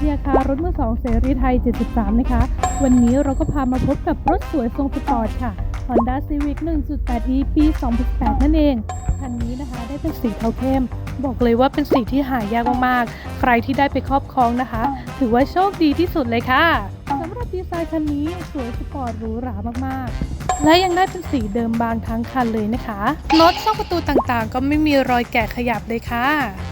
ทียคารถมือสองเสรีไทย 73 นะคะ วันนี้เราก็พามาพบกับรถสวยทรงสปอร์ตค่ะ Honda Civic 1.8e ปี 2018 นั่นเอง คันนี้นะคะได้เป็นสีเทาเข้ม บอกเลยว่าเป็นสีที่หายากมากๆ ใครที่ได้ไปครอบครองนะคะ ถือว่าโชคดีที่สุดเลยค่ะ สำหรับดีไซน์คันนี้สวยสปอร์ตหรูหรามากๆ และยังได้เป็นสีเดิมบางทั้งคันเลยนะคะรถช่องประตูต่างๆ ก็ไม่มีรอยแกะขยับเลยค่ะ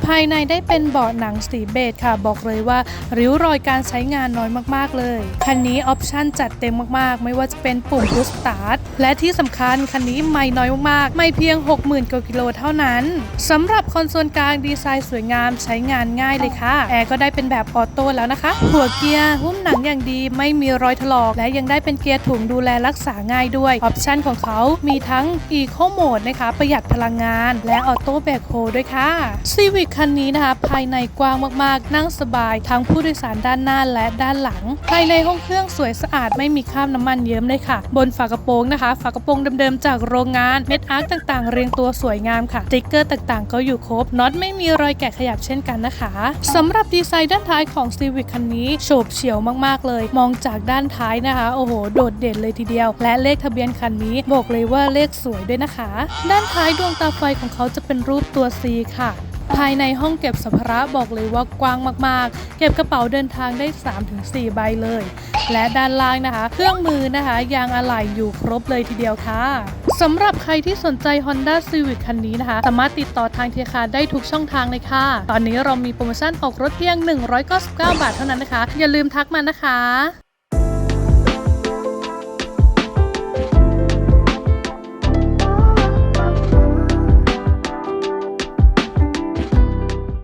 ภายในได้เป็นเบาะหนังสีเบจค่ะ บอกเลยว่า ริ้วรอยการใช้งานน้อยมากๆเลย คันนี้ออปชั่นจัดเต็มมากๆ ไม่ว่าจะเป็นปุ่มพุชสตาร์ท และที่สำคัญคันนี้ไม่น้อยมากไม่เพียง 60,000กว่ากิโลเท่านั้นสำหรับคอนโซลกลางดีไซน์สวยงามใช้งานง่ายเลยค่ะ แอร์ก็ได้เป็นแบบออโต้แล้วนะคะ หัวเกียร์หุ้มหนังอย่างดีไม่มีรอยถลอก และยังได้เป็นเกียร์ถุงดูแลรักษาง่ายด้วย ออปชั่นของเขามีทั้ง Eco Mode นะคะประหยัดพลังงาน และออโต้แบคโฮด้วยค่ะ Civic คันนี้นะคะภายในกว้างมากๆ นั่งสบาย ทั้งผู้โดยสารด้านหน้าและด้านหลัง ภายในห้องเครื่องสวยสะอาดไม่มีคราบน้ำมันเยิ้มเลยค่ะ บนฝากระโปรงนะคะฝากระโปรงเดิมๆจากโรงงานเม็ดอาร์คต่างๆ เรียงตัวสวยงามค่ะสติ๊กเกอร์ต่างๆ ก็อยู่ครบน็อตไม่มีรอยแกะขยับเช่นกันนะคะสำหรับดีไซน์ด้านท้ายของ Civic คันนี้โฉบเฉี่ยวมากๆเลย มองจากด้านท้ายนะคะ โอ้โห โดดเด่นเลยทีเดียว และเลขทะเบียนคันนี้บอกเลยว่าเลขสวยด้วยนะคะ ด้านท้ายดวงตาไฟของเขาจะเป็นรูปตัว C ค่ะ ภายในห้องเก็บสัมภาระบอกเลยว่ากว้างมากๆ เก็บกระเป๋าเดินทางได้ 3-4 ใบเลย และด้านล่างนะคะ เครื่องมือนะคะ ยางอะไหล่อยู่ครบเลยทีเดียวค่ะสำหรับใครที่สนใจ Honda Civic คันนี้นะคะ สามารถติดต่อทางเทียคาได้ทุกช่องทางเลยค่ะ ตอนนี้เรามีโปรโมชั่นออกรถเพียง 199 บาทเท่านั้นนะคะ อย่าลืมทักมานะคะ